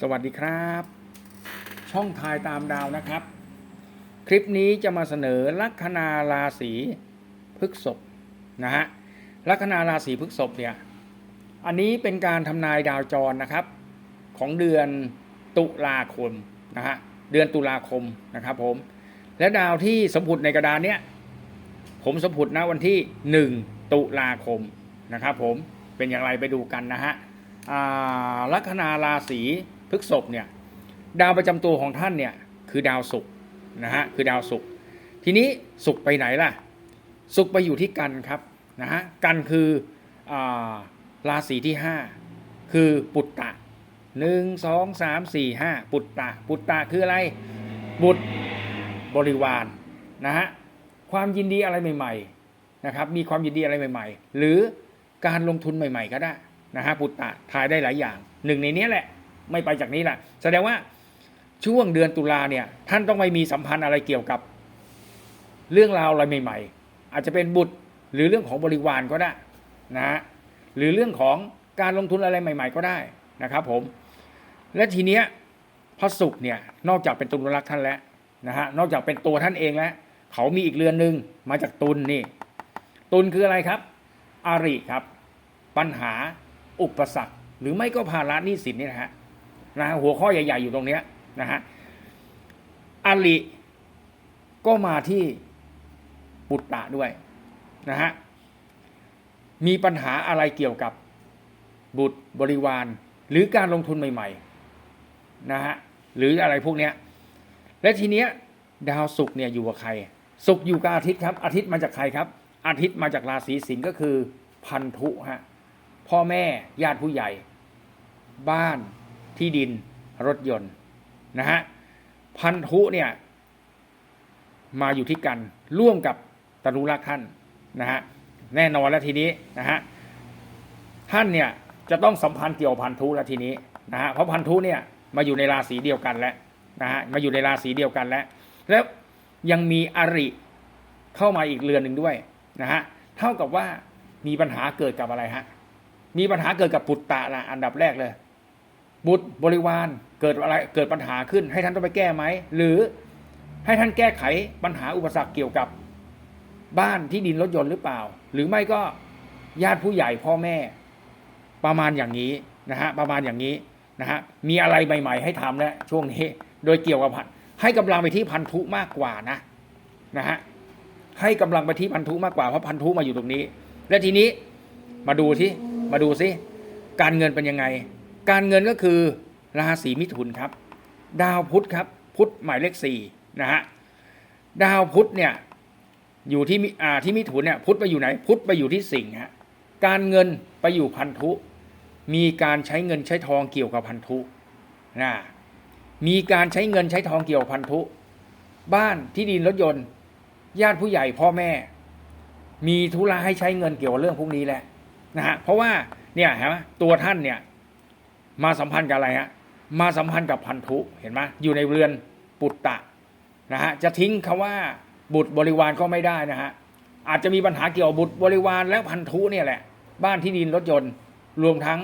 สวัสดีครับ ช่องทายตามดาวนะครับ คลิปนี้จะมาเสนอลัคนาราศีพฤกษภนะฮะลัคนาราศีพฤกษภเนี่ยอันนี้เป็นการทำนายดาวจรนะครับ ของเดือนตุลาคมนะฮะเดือนตุลาคมนะครับผมและดาวที่สมผุดในกระดานเนี้ยผมสมผุดนะวันที่หนึ่งตุลาคมนะครับ ผมเป็นอย่างไรไปดูกันนะฮะลัคนาราศี พฤษภเนี่ยดาวประจำตัวของท่านเนี่ยคือดาวศุกร์นะฮะคือดาวศุกร์ทีนี้ศุกร์ไปไหนล่ะศุกร์ไปอยู่ที่กันครับนะฮะกันคืออราศีที่ห้าคือปุตตะหนึ่งสองสามสี่ห้าปุตตะ ปุตตะคืออะไร บุตรบริวารนะฮะความยินดีอะไรใหม่ๆนะครับมีความยินดีอะไรใหม่ ๆ หรือการลงทุนใหม่ ๆ ก็ได้นะฮะปุตตะทายได้หลายอย่าง หนึ่งในนี้แหละ ไม่ไปจากนี้แหละแสดงว่าช่วงเดือนตุลาเนี่ยท่านต้องไม่มีสัมพันธ์อะไรเกี่ยวกับ เรื่องราวอะไรใหม่ ๆ อาจจะเป็นบุตรหรือเรื่องของบริวารก็ได้นะฮะหรือเรื่องของการลงทุนอะไรใหม่ ๆ ก็ได้นะครับผมและทีเนี้ยพระศุกร์เนี่ยนอกจากเป็นตุลรักษ์ท่านแล้วนะฮะนอกจากเป็นตัวท่านเองแล้วเขามีอีกเรือนหนึ่งมาจากตุลนี่ ตุลคืออะไรครับ อาริครับ ปัญหาอุปสรรค หรือไม่ก็ภาระหนี้สินนี่นะฮะ นะฮะหัวข้อใหญ่ ๆ อยู่ตรงเนี้ยนะฮะอาริก็มาที่ปุตตะด้วยนะฮะมีปัญหาอะไรเกี่ยวกับบุตรบริวาร หรือการลงทุนใหม่ๆนะฮะหรืออะไรพวกเนี้ยและทีเนี้ยดาวศุกร์เนี่ยอยู่กับใครศุกร์อยู่กับอาทิตย์ครับ อาทิตย์มาจากใครครับ อาทิตย์มาจากราศีสิงห์ก็คือพันธุฮะพ่อแม่ญาติผู้ใหญ่ บ้าน ที่ดินรถยนต์นะฮะพันธุเนี่ยมาอยู่ที่กันร่วมกับตนุรักษ์ท่านนะฮะแน่นอนแล้วทีนี้นะฮะท่านเนี่ยจะต้องสัมพันธ์เกี่ยวพันธุแล้วทีนี้นะฮะเพราะพันธุเนี่ยมาอยู่ในราศีเดียวกันแล้วนะฮะมาอยู่ในราศีเดียวกันแล้ว แล้วยังมีอริเข้ามาอีกเรือนหนึ่งด้วยนะฮะเท่ากับว่ามีปัญหาเกิดกับอะไรฮะมีปัญหาเกิดกับปุตตะละอันดับแรกเลย บุตรบริวารเกิดอะไรเกิดปัญหาขึ้น ให้ท่านต้องไปแก้ไหมหรือให้ท่านแก้ไขปัญหาอุปสรรคเกี่ยวกับบ้านที่ดินรถยนต์หรือเปล่า หรือไม่ก็ญาติผู้ใหญ่พ่อแม่ ประมาณอย่างนี้นะฮะประมาณอย่างนี้นะฮะมีอะไรใหม่ ๆ ให้ทำแล้วช่วงนี้โดยเกี่ยวกับให้กำลังไปที่พันธุมากกว่านะนะฮะให้กำลังไปที่พันธุมากกว่าเพราะพันธุมาอยู่ตรงนี้ และทีนี้มาดูที่มาดูสิการเงินเป็นยังไง การเงินก็คือราศีมิถุนครับ ดาวพุธครับ พุธหมายเลขสี่นะฮะดาวพุธเนี่ยอยู่ที่มิอ่าที่มิถุนเนี่ยพุธไปอยู่ไหน พุธไปอยู่ที่สิงห์ฮะการเงินไปอยู่พันธุ มีการใช้เงินใช้ทองเกี่ยวกับพันธุนะมีการใช้เงินใช้ทองเกี่ยวกับพันธุ บ้านที่ดินรถยนต์ ญาติผู้ใหญ่พ่อแม่ มีธุระให้ใช้เงินเกี่ยวกับเรื่องพวกนี้แหละนะฮะเพราะว่าเนี่ยเห็นไหมตัวท่านเนี่ย มาสัมพันธ์กับอะไรฮะมาสัมพันธ์กับพันธุเห็นไหมอยู่ในเรือนปุตตะนะฮะจะทิ้งคำว่าบุตรบริวารก็ไม่ได้นะฮะอาจจะมีปัญหาเกี่ยวกับบุตรบริวารและพันธุเนี่ยแหละ บ้านที่ดินรถยนต์รวมทั้ง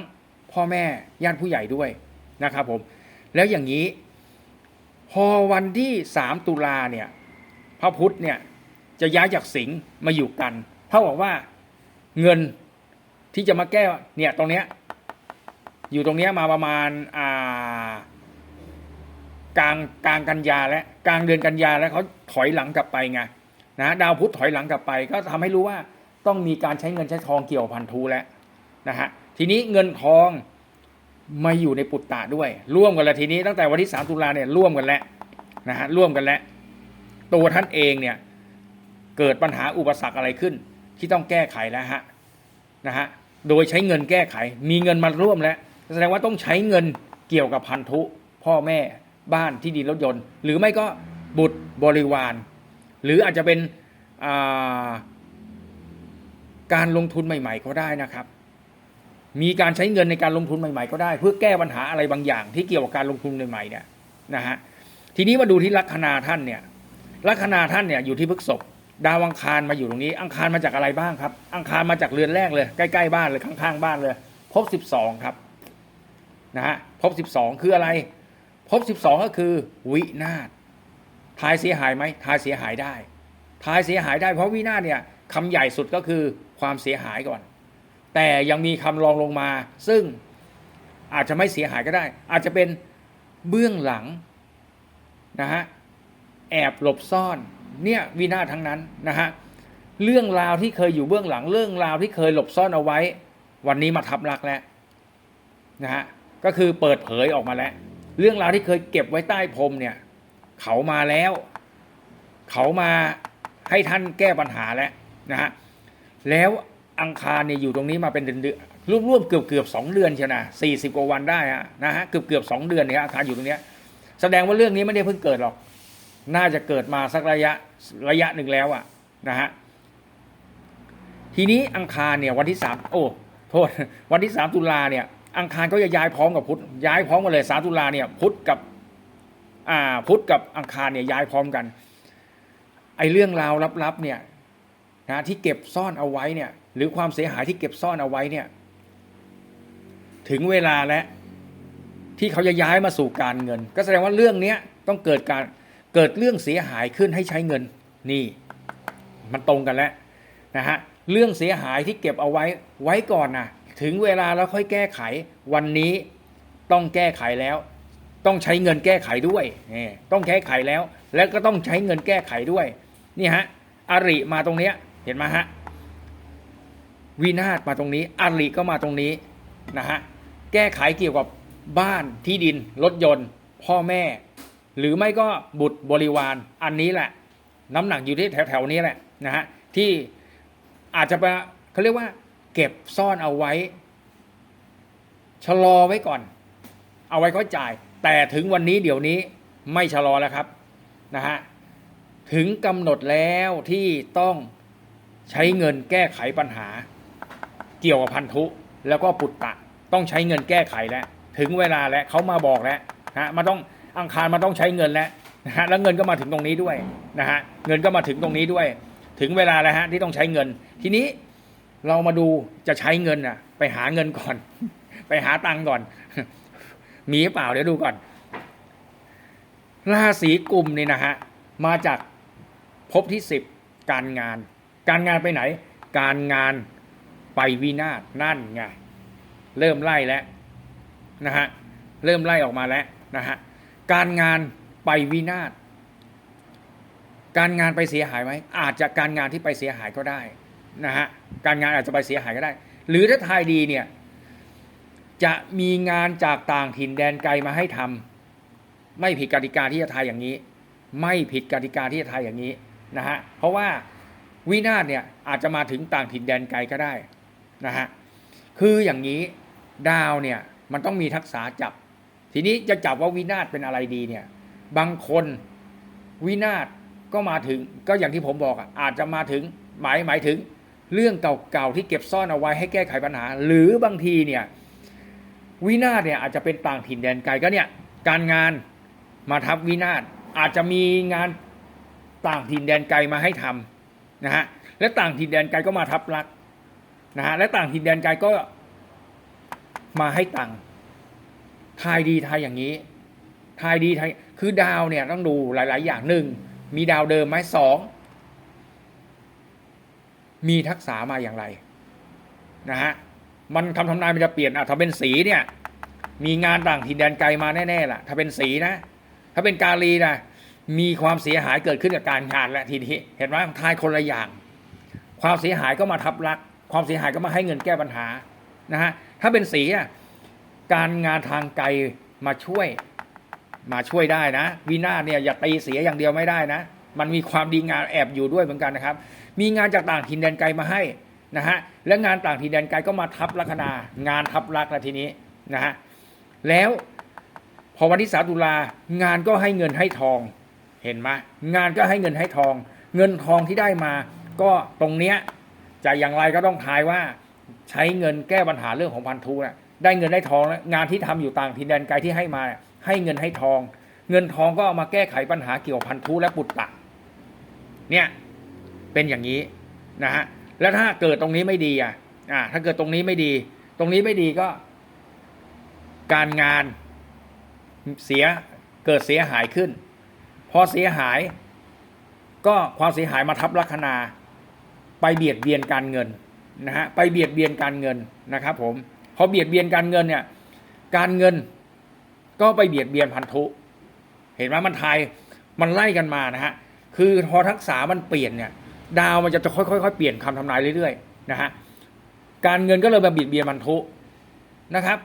พ่อแม่ญาติผู้ใหญ่ด้วยนะครับผมแล้วอย่างนี้ พอวันที่สามตุลาเนี่ยพระพุทธเนี่ยจะย้ายจากสิงห์มาอยู่กันเท่ากับว่าเงินที่จะมาแก้เนี่ยตรงเนี้ย อยู่ตรงนี้มาประมาณอ่ากลางกลางกันยาและกลางเดือนกันยาแล้วเขาถอยหลังกลับไปไงนะดาวพุธถอยหลังกลับไป ก็ทำให้รู้ว่าต้องมีการใช้เงินใช้ทองเกี่ยวพันธุแล้วนะฮะทีนี้เงินทองมาอยู่ในปุตตะด้วย ร่วมกันแล้วทีนี้ตั้งแต่วันที่สามตุลาเนี่ยร่วมกันแล้วนะฮะร่วมกันแล้วตัวท่านเองเนี่ยเกิดปัญหาอุปสรรคอะไรขึ้น ที่ต้องแก้ไขแล้วฮะนะฮะโดยใช้เงินแก้ไข มีเงินมาร่วมแล้ว แสดงว่าต้องใช้เงินเกี่ยวกับพันธุ พ่อแม่บ้านที่ดินรถยนต์ หรือไม่ก็บุตรบริวาร หรืออาจจะเป็นาการลงทุนใหม่ ๆ ก็ได้นะครับ มีการใช้เงินในการลงทุนใหม่ ๆ ก็ได้ เพื่อแก้ปัญหาอะไรบางอย่าง ที่เกี่ยวกับการลงทุนใหม่ๆเนี่ยนะฮะทีนี้มาดูที่ลัคนาท่านเนี่ยลัคนาท่านเนี่ยอยู่ที่พฤกษภดาวอังคารมาอยู่ตรงนี้ อังคารมาจากอะไรบ้างครับ อังคารมาจากเรือนแรกเลย ใกล้ ๆ บ้านเลยข้างๆบ้านเลยพบสิบสองครับ นะฮะภพสิบสองคืออะไรภพสิบสองก็คือ วินาศทายเสียหายไหมทายเสียหายได้ทายเสียหายได้เพราะวินาศเนี่ยคำใหญ่สุดก็คือความเสียหายก่อน แต่ยังมีคำรองลงมา ซึ่งอาจจะไม่เสียหายก็ได้ อาจจะเป็นเบื้องหลังนะฮะแอบหลบซ่อนเนี่ยวินาศทั้งนั้นนะฮะเรื่องราวที่เคยอยู่เบื้องหลัง เรื่องราวที่เคยหลบซ่อนเอาไว้ วันนี้มาทับลักแล้วนะฮะ ก็คือเปิดเผยออกมาแล้ว เรื่องราวที่เคยเก็บไว้ใต้พรมเนี่ย เขามาแล้ว เขามาให้ท่านแก้ปัญหาแล้วนะฮะแล้วอังคารเนี่ยอยู่ตรงนี้มาเป็นเดือนๆร่วมๆเกือบเกือบสองเดือนเชียวนะสี่สิบกว่าวันได้ฮะนะฮะเกือบเกือบสองเดือนเนี่ยอังคารอยู่ตรงเนี้ย แสดงว่าเรื่องนี้ไม่ได้เพิ่งเกิดหรอก น่าจะเกิดมาสักระยะระยะหนึ่งแล้วอะนะฮะทีนี้อังคารเนี่ยวันที่สามโอ้โทษ วันที่สามตุลาเนี่ย อังคารก็จะย้ายพร้อมกับพุธย้ายพร้อมกันเลยสาตุลาเนี่ยพุธกับอ่าพุธกับอังคารเนี่ยย้ายพร้อมกัน ไอ้เรื่องราวลับๆเนี่ยนะที่เก็บซ่อนเอาไว้เนี่ยหรือความเสียหายที่เก็บซ่อนเอาไว้เนี่ยถึงเวลาแล้วที่เขาจะย้ายมาสู่การเงิน ก็แสดงว่าเรื่องเนี้ยต้องเกิดการเกิดเรื่องเสียหายขึ้นให้ใช้เงินนี่ มันตรงกันแล้วนะฮะเรื่องเสียหายที่เก็บเอาไว้ไว้ก่อนนะ ถึงเวลาแล้วค่อยแก้ไข วันนี้ต้องแก้ไขแล้ว ต้องใช้เงินแก้ไขด้วยนี่ต้องแก้ไขแล้ว แล้วก็ต้องใช้เงินแก้ไขด้วย นี่ฮะอริมาตรงเนี้ยเห็นไหมฮะวินาศมาตรงนี้อริก็มาตรงนี้นะฮะแก้ไขเกี่ยวกับบ้านที่ดินรถยนต์ พ่อแม่ หรือไม่ก็บุตรบริวารอันนี้แหละ น้ำหนักอยู่ที่แถวๆนี้แหละนะฮะที่อาจจะมาเขาเรียกว่า เก็บซ่อนเอาไว้ ชะลอไว้ก่อน เอาไว้ก็จ่าย แต่ถึงวันนี้เดี๋ยวนี้ไม่ชะลอแล้วครับนะฮะถึงกำหนดแล้วที่ต้องใช้เงินแก้ไขปัญหา เกี่ยวกับพันธุ แล้วก็ปุตตะ ต้องใช้เงินแก้ไขแล้ว ถึงเวลาแล้วเขามาบอกแล้วนะฮะมันต้องอังคารมันต้องใช้เงินแล้วนะฮะแล้วเงินก็มาถึงตรงนี้ด้วยนะฮะเงินก็มาถึงตรงนี้ด้วย ถึงเวลาแล้วฮะที่ต้องใช้เงินทีนี้ เรามาดูจะใช้เงินอะ ไปหาเงินก่อน ไปหาตังก่อน มีหรือเปล่าเดี๋ยวดูก่อน ราศีกุมนี่นะฮะ มาจากภพที่สิบการงาน การงานไปไหน การงานไปวินาศนั่นไงเริ่มไล่แล้วนะฮะเริ่มไล่ออกมาแล้วนะฮะการงานไปวินาศการงานไปเสียหายไหมอาจจะการงานที่ไปเสียหายก็ได้ นะฮะการงานอาจจะไปเสียหายก็ได้ หรือถ้าทายดีเนี่ยจะมีงานจากต่างถิ่นแดนไกลมาให้ทำไม่ผิดกติกาที่จะทายอย่างนี้ ไม่ผิดกติกาที่จะทายอย่างนี้นะฮะเพราะว่าวินาศเนี่ยอาจจะมาถึงต่างถิ่นแดนไกลก็ได้นะฮะคืออย่างนี้ดาวเนี่ยมันต้องมีทักษะจับ ทีนี้จะจับว่าวินาศเป็นอะไรดีเนี่ยบางคนวินาศก็มาถึงก็อย่างที่ผมบอกอะอาจจะมาถึงหมายหมายถึง เรื่องเก่าๆที่เก็บซ่อนเอาไว้ให้แก้ไขปัญหา หรือบางทีเนี่ยวินาศเนี่ยอาจจะเป็นต่างถิ่นแดนไกลก็เนี่ยการงานมาทับวินาศอาจจะมีงานต่างถิ่นแดนไกลมาให้ทำนะฮะและต่างถิ่นแดนไกลก็มาทับรักนะฮะและต่างถิ่นแดนไกลก็มาให้ตังทายดีทายอย่างนี้ ทายดีทายคือดาวเนี่ยต้องดูหลาย ๆ อย่างหนึ่งมีดาวเดิมไหมสอง มีทักษะมาอย่างไรนะฮะมันคำทำนายมันจะเปลี่ยนอะถ้าเป็นสีเนี่ย มีงานต่างถิ่นแดนไกลมาแน่ๆล่ะ ถ้าเป็นสีนะ ถ้าเป็นกาลีนะมีความเสียหายเกิดขึ้นกับการงานและทีนี้เห็นไหมทายคนละอย่าง ความเสียหายก็มาทับรัก ความเสียหายก็มาให้เงินแก้ปัญหานะฮะถ้าเป็นสีอะการงานทางไกลมาช่วย มาช่วยได้นะวินาเนี่ยอย่าตีเสียอย่างเดียวไม่ได้นะ มันมีความดีงามแอบอยู่ด้วยเหมือนกันนะครับ มีงานจากต่างถิ่นแดนไกลมาให้นะฮะและงานต่างถิ่นแดนไกลก็มาทับลัคนางานทับลักแล้วทีนี้นะฮะแล้วพอวันที่สาตุลางานก็ให้เงินให้ทองเห็นไหมงานก็ให้เงินให้ทอง เงินทองที่ได้มา ก็ตรงเนี้ยจะอย่างไรก็ต้องทายว่าใช้เงินแก้ปัญหาเรื่องของพันธุนะได้เงินได้ทองแล้วงานที่ทำอยู่ต่างถิ่นแดนไกลที่ให้มาให้เงินให้ทอง เงินทองก็เอามาแก้ไขปัญหาเกี่ยวกับพันธุและปุตตะเนี่ย เป็นอย่างนี้นะฮะแล้วถ้าเกิดตรงนี้ไม่ดีอะ อ่า ถ้าเกิดตรงนี้ไม่ดี ตรงนี้ไม่ดีก็ การงานเสียเกิดเสียหายขึ้น พอเสียหาย ก็ความเสียหายมาทับลัคนา ไปเบียดเบียนการเงินนะฮะไปเบียดเบียนการเงินนะครับ ผมพอเบียดเบียนการเงินเนี่ย การเงินก็ไปเบียดเบียนพันธุ เห็นไหมมันไทยมันไล่กันมานะฮะคือพอทักษะมันเปลี่ยนเนี่ย ดาวมันจะค่อยๆเปลี่ยนคำทำนายเรื่อยๆนะฮะการเงินก็เลยมาเบียดเบียนพันธุนะครับ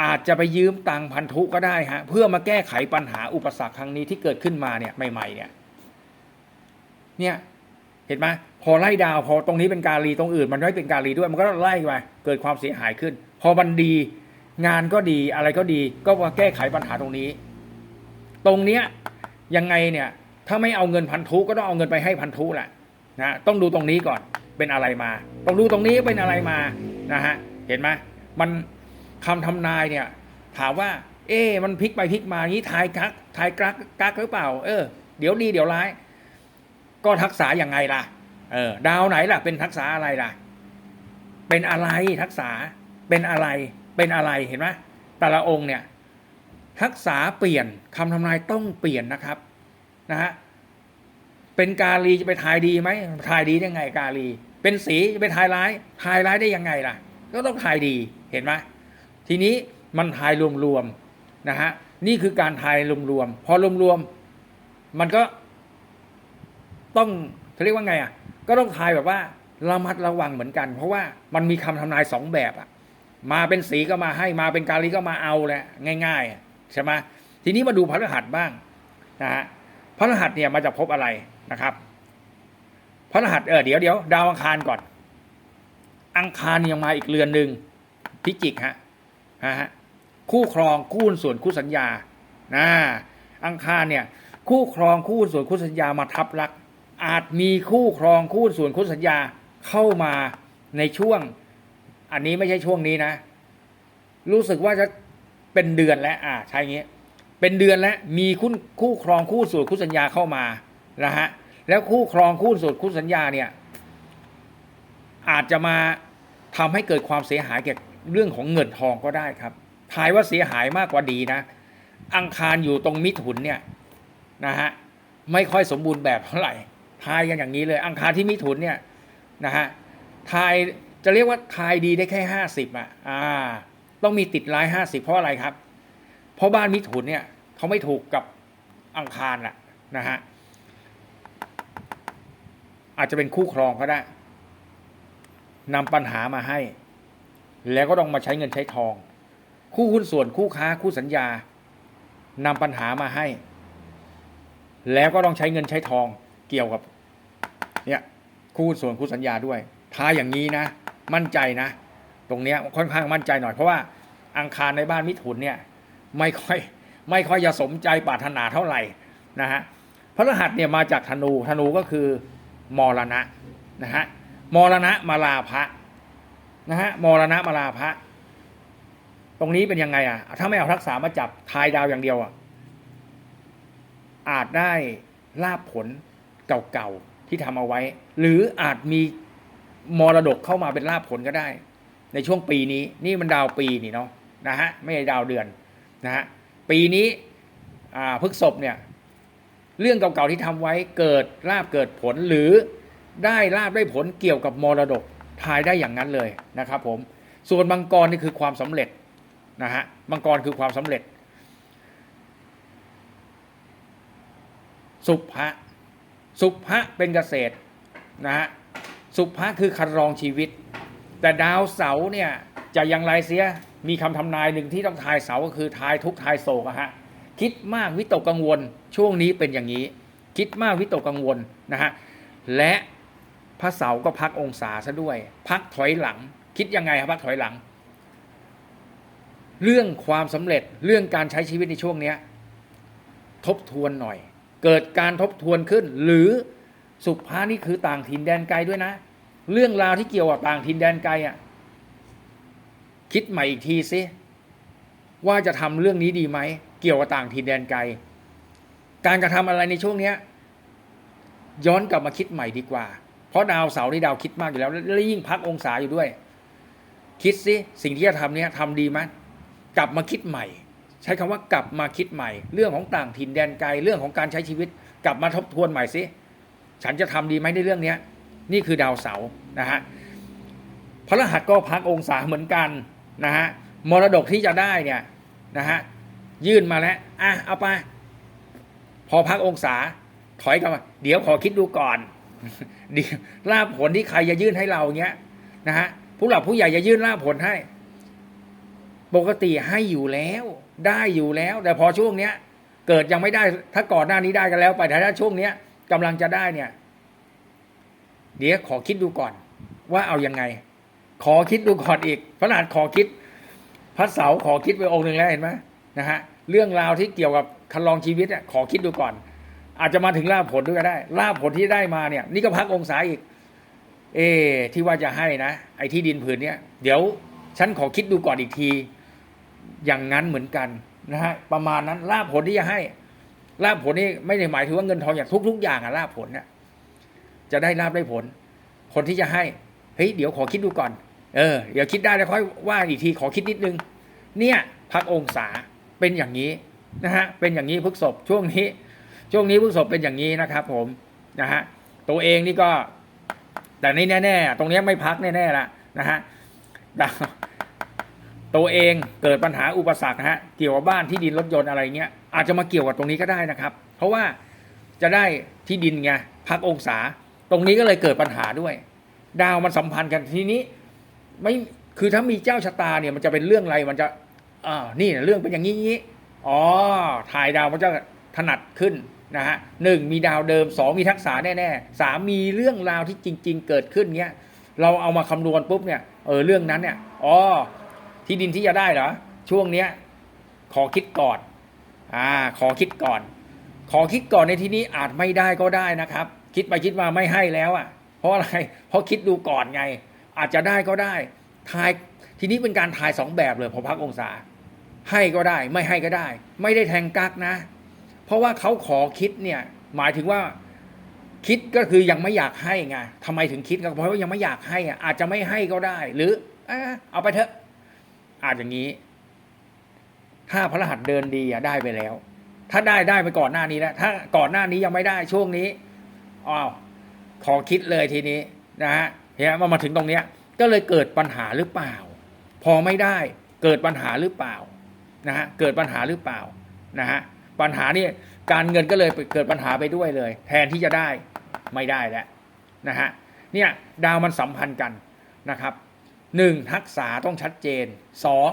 อาจจะไปยืมตังค์พันธุก็ได้ฮะเพื่อมาแก้ไขปัญหาอุปสรรคครั้งนี้ที่เกิดขึ้นมาเนี่ยใหม่ๆเนี่ยเนี่ยเห็นไหมพอไล่ดาวพอตรงนี้เป็นการีตรงอื่น มันไม่เป็นการีด้วยมันก็ไล่ไปเกิดความเสียหายขึ้น พอมันดีงานก็ดีอะไรก็ดี ก็มาแก้ไขปัญหาตรงนี้ ตรงเนี้ยยังไงเนี่ย ถ้าไม่เอาเงินพันธุก็ต้องเอาเงินไปให้พันธุแหละนะต้องดูตรงนี้ก่อนเป็นอะไรมา ต้องดูตรงนี้เป็นอะไรมานะฮะเห็นไหมมันคำทำนายเนี่ยถามว่า เอ๊มันพลิกไปพลิกมาอย่างนี้ทายกักทายกักกักหรือเปล่า เออเดี๋ยวดีเดี๋ยวร้าย ก็ทักษะยังไงล่ะเออดาวไหนล่ะ เป็นทักษะอะไรล่ะ เป็นอะไรทักษะเป็นอะไร เป็นอะไรเห็นไหมแต่ละองค์เนี่ย ทักษะเปลี่ยนคำทำนายต้องเปลี่ยนนะครับ นะฮะเป็นกาลีจะไปทายดีไหมทายดีได้ไง กาลี เป็นสีจะไปทายร้ายทายร้ายได้ยังไงล่ะ ก็ต้องทายดีเห็นไหมทีนี้มันทายรวมๆนะฮะนี่คือการทายรวมๆพอรวมๆมันก็ต้องเขาเรียกว่าไงอะ ก็ต้องทายแบบว่าระมัดระวังเหมือนกัน เพราะว่ามันมีคำทำนายสองแบบอะ มาเป็นสีก็มาให้มาเป็นกาลีก็มาเอาแหละง่ายๆใช่ไหมทีนี้มาดูพระรหัสบ้างนะฮะ พระรหัสเนี่ยมาจากภพอะไรนะครับพระรหัสเออเดี๋ยวเดี๋ยวดาวอังคารก่อน อังคารยังมาอีกเรือนหนึ่งพิจิกฮะนะฮะคู่ครองคู่ส่วนคู่สัญญานะอังคารเนี่ย คู่ครองคู่ส่วนคู่สัญญามาทับลัก อาจมีคู่ครองคู่ส่วนคู่สัญญาเข้ามาในช่วง อันนี้ไม่ใช่ช่วงนี้นะ รู้สึกว่าจะเป็นเดือนแล้วอ่าใช่เงี้ย เป็นเดือนแล้วมีคู่คู่ครองคู่ส่วนคู่สัญญาเข้ามานะฮะแล้วคู่ครองคู่ส่วนคู่สัญญาเนี่ยอาจจะมาทำให้เกิดความเสียหายเกี่ยวกับเรื่องของเงินทองก็ได้ครับทายว่าเสียหายมากกว่าดีนะ อังคารอยู่ตรงมิถุนเนี่ยนะฮะไม่ค่อยสมบูรณ์แบบเท่าไหร่ทายกันอย่างนี้เลย อังคารที่มิถุนเนี่ยนะฮะทายจะเรียกว่าทายดีได้แค่ห้าสิบอะอ่า ต้องมีติดร้ายห้าสิบเพราะอะไรครับ เพราะบ้านมิถุนเนี่ย เขาไม่ถูกกับอังคารแหละนะฮะอาจจะเป็นคู่ครองก็ได้นำปัญหามาให้ แล้วก็ต้องมาใช้เงินใช้ทอง คู่หุ้นส่วนคู่ค้าคู่สัญญานำปัญหามาให้ แล้วก็ต้องใช้เงินใช้ทองเกี่ยวกับ เนี่ยคู่หุ้นส่วนคู่สัญญาด้วย ท้าอย่างนี้นะ มั่นใจนะ ตรงเนี้ยค่อนข้างมั่นใจหน่อยเพราะว่าอังคารในบ้านมิถุนเนี่ย ไม่ค่อย ไม่ค่อยจะสมใจปรารถนาเท่าไหร่นะฮะพระรหัสเนี่ยมาจากธนูธนูก็คือมรณะนะฮะมรณะมาลาภะนะฮะมรณะมาลาภะตรงนี้เป็นยังไงอะถ้าไม่เอาทักษะมาจับทายดาวอย่างเดียวอะอาจได้ลาบผลเก่าๆที่ทำเอาไว้ หรืออาจมีมรดกเข้ามาเป็นลาบผลก็ได้ ในช่วงปีนี้นี่มันดาวปีนี่เนาะนะฮะไม่ใช่ดาวเดือนนะฮะ ปีนี้พฤกษภเนี่ยเรื่องเก่าๆที่ทำไว้เกิดลาบเกิดผลหรือได้ลาบได้ผลเกี่ยวกับมรดกทายได้อย่างนั้นเลยนะครับผมส่วนมังกรนี่คือความสำเร็จนะฮะมังกรคือความสำเร็จ สุภะสุภะเป็นเกษตรนะฮะสุภะคือคันรองชีวิต แต่ดาวเสาเนี่ย จะอย่างไรเสียมีคำทำนายหนึ่งที่ต้องทายเสาก็คือทายทุกทายโศกอะฮะคิดมากวิตกกังวลช่วงนี้เป็นอย่างนี้ คิดมากวิตกกังวลนะฮะและพระเสาก็พักองศาซะด้วย พักถอยหลัง คิดยังไงครับพักถอยหลัง เรื่องความสำเร็จเรื่องการใช้ชีวิตในช่วงเนี้ยทบทวนหน่อย เกิดการทบทวนขึ้น หรือสุภานี่คือต่างถิ่นแดนไกลด้วยนะ เรื่องราวที่เกี่ยวกับต่างถิ่นแดนไกลอะ คิดใหม่อีกทีซิว่าจะทำเรื่องนี้ดีไหม เกี่ยวกับต่างถิ่นแดนไกล การกระทำอะไรในช่วงเนี้ยย้อนกลับมาคิดใหม่ดีกว่า เพราะดาวเสาร์นี่ดาวคิดมากอยู่แล้ว และยิ่งพักองศาอยู่ด้วย คิดซิสิ่งที่จะทำเนี้ยทำดีไหมกลับมาคิดใหม่ ใช้คำว่ากลับมาคิดใหม่ เรื่องของต่างถิ่นแดนไกลเรื่องของการใช้ชีวิต กลับมาทบทวนใหม่สิฉันจะทำดีไหมในเรื่องเนี้ยนี่คือดาวเสาร์นะฮะพระรหัสก็พักองศาเหมือนกัน นะฮะมรดกที่จะได้เนี่ยนะฮะยื่นมาแล้วอะเอาไป พอพักองศาถอยกลับมาเดี๋ยวขอคิดดูก่อนเดี๋ยวลาบผลที่ใครจะยื่นให้เราเงี้ยนะฮะผู้หลักผู้ใหญ่จะยื่นลาบผลให้ ปกติให้อยู่แล้ว ได้อยู่แล้ว แต่พอช่วงเนี้ย เกิดยังไม่ได้ ถ้าก่อนหน้านี้ได้กันแล้ว ไปแต่ถ้าช่วงเนี้ยกำลังจะได้เนี่ย เดี๋ยวขอคิดดูก่อน ว่าเอายังไง ขอคิดดูก่อนอีก พระนาถขอคิด พระเสาขอคิดไปองค์หนึ่งแล้วเห็นไหมนะฮะเรื่องราวที่เกี่ยวกับคันลองชีวิตอะขอคิดดูก่อน อาจจะมาถึงลาภผลด้วยก็ได้ลาภผลที่ได้มาเนี่ย นี่ก็พักองศาอีก เอ ที่ว่าจะให้นะไอ้ที่ดินผืนเนี้ยเดี๋ยวฉันขอคิดดูก่อนอีกที อย่างนั้นเหมือนกันนะฮะประมาณนั้นลาภผลที่จะให้ลาภผลนี่ไม่ได้หมายถึงว่าเงินทองอย่างทุก ๆ อย่างอะลาภผลเนี่ยจะได้ลาภได้ผล คนที่จะให้เฮ้ยเดี๋ยวขอคิดดูก่อน เออเดี๋ยวคิดได้แล้วค่อยว่าอีกทีขอคิดนิดนึง เนี่ยพักองศาเป็นอย่างนี้นะฮะเป็นอย่างนี้พฤกษบช่วงนี้ ช่วงนี้พฤกษบเป็นอย่างนี้นะครับผมนะฮะตัวเองนี่ก็ แต่นี่แน่ๆตรงนี้ไม่พักแน่ๆละนะฮะดาวตัวเองเกิดปัญหาอุปสรรคนะฮะเกี่ยวกับบ้านที่ดินรถยนต์อะไรเงี้ยอาจจะมาเกี่ยวกับตรงนี้ก็ได้นะครับ เพราะว่าจะได้ที่ดินไงพักองศา ตรงนี้ก็เลยเกิดปัญหาด้วย ดาวมันสัมพันธ์กันทีนี้ ไม่คือถ้ามีเจ้าชะตาเนี่ยมันจะเป็นเรื่องอะไรมันจะอ่านี่เรื่องเป็นอย่างนี้อ๋อถ่ายดาวมันจะถนัดขึ้นนะฮะหนึ่งมีดาวเดิมสองมีทักษะแน่ๆสามมีเรื่องราวที่จริง ๆ เกิดขึ้นเนี้ยเราเอามาคำนวณปุ๊บเนี่ยเออเรื่องนั้นเนี่ยอ๋อที่ดินที่จะได้เหรอช่วงเนี้ยขอคิดก่อนอ่าขอคิดก่อน ขอคิดก่อนในที่นี้อาจไม่ได้ก็ได้นะครับ คิดไปคิดมาไม่ให้แล้วอะ เพราะอะไรเพราะคิดดูก่อนไง อาจจะได้ก็ได้ทายทีนี้เป็นการทายสองแบบเลยพอพักองศา ให้ก็ได้ไม่ให้ก็ได้ ไม่ได้แทงกักนะ เพราะว่าเขาขอคิดเนี่ย หมายถึงว่าคิดก็คือยังไม่อยากให้ไงทำไมถึงคิดก็เพราะว่ายังไม่อยากให้อะอาจจะไม่ให้ก็ได้ หรือเอาไปเถอะ อาจอย่างนี้ ถ้าพระรหัสเดินดีอะได้ไปแล้ว ถ้าได้ได้ไปก่อนหน้านี้แล้วถ้าก่อนหน้านี้ยังไม่ได้ช่วงนี้อ้าวขอคิดเลยทีนี้นะฮะ เนี่ยมามาถึงตรงเนี้ยก็เลยเกิดปัญหาหรือเปล่า พอไม่ได้เกิดปัญหาหรือเปล่านะฮะเกิดปัญหาหรือเปล่านะฮะปัญหานี่การเงินก็เลยเกิดปัญหาไปด้วยเลย แทนที่จะได้ไม่ได้แล้วนะฮะเนี่ยดาวมันสัมพันธ์กันนะครับหนึ่งทักษะต้องชัดเจนสอง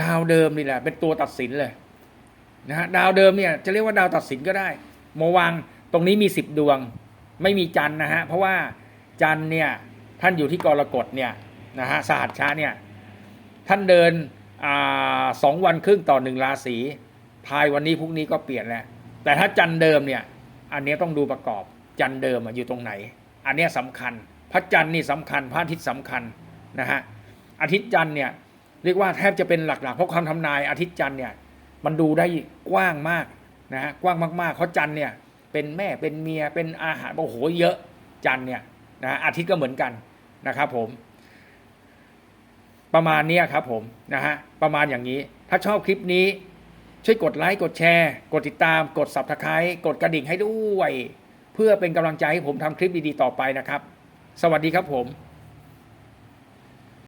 ดาวเดิมนี่แหละ เป็นตัวตัดสินเลยนะฮะดาวเดิมเนี่ยจะเรียกว่าดาวตัดสินก็ได้โมวังตรงนี้มีสิบดวง ไม่มีจันนะฮะเพราะว่า จันเนี่ยท่านอยู่ที่กรกฎเนี่ยนะฮะสหัสชาเนี่ยท่านเดินอสองวันครึ่งต่อหนึ่งราศีทายวันนี้พรุ่งนี้ก็เปลี่ยนแล้วแต่ถ้าจันเดิมเนี่ยอันนี้ต้องดูประกอบจันเดิมอยู่ตรงไหน อันนี้ยสำคัญ พระจันทร์นี่สำคัญ พระอาทิตย์สำคัญนะฮะอาทิตย์จันทร์เนี่ยเรียกว่าแทบจะเป็นหลักๆ เพราะคำทำนายอาทิตย์จันทร์เนี่ยมันดูได้กว้างมากนะฮะกว้างมากๆเพราะจันทร์เนี่ยเป็นแม่เป็นเมียเป็นอาหารโอ้โหเยอะจันทร์เนี่ย นะอาทิตย์ก็เหมือนกันนะครับผม ประมาณนี้ครับผมนะฮะประมาณอย่างนี้ ถ้าชอบคลิปนี้ ช่วยกดไลค์กดแชร์ กดติดตาม กดสับตะไคร้กดกระดิ่งให้ด้วย เพื่อเป็นกำลังใจให้ผมทำคลิปดีๆต่อไปนะครับ สวัสดีครับผม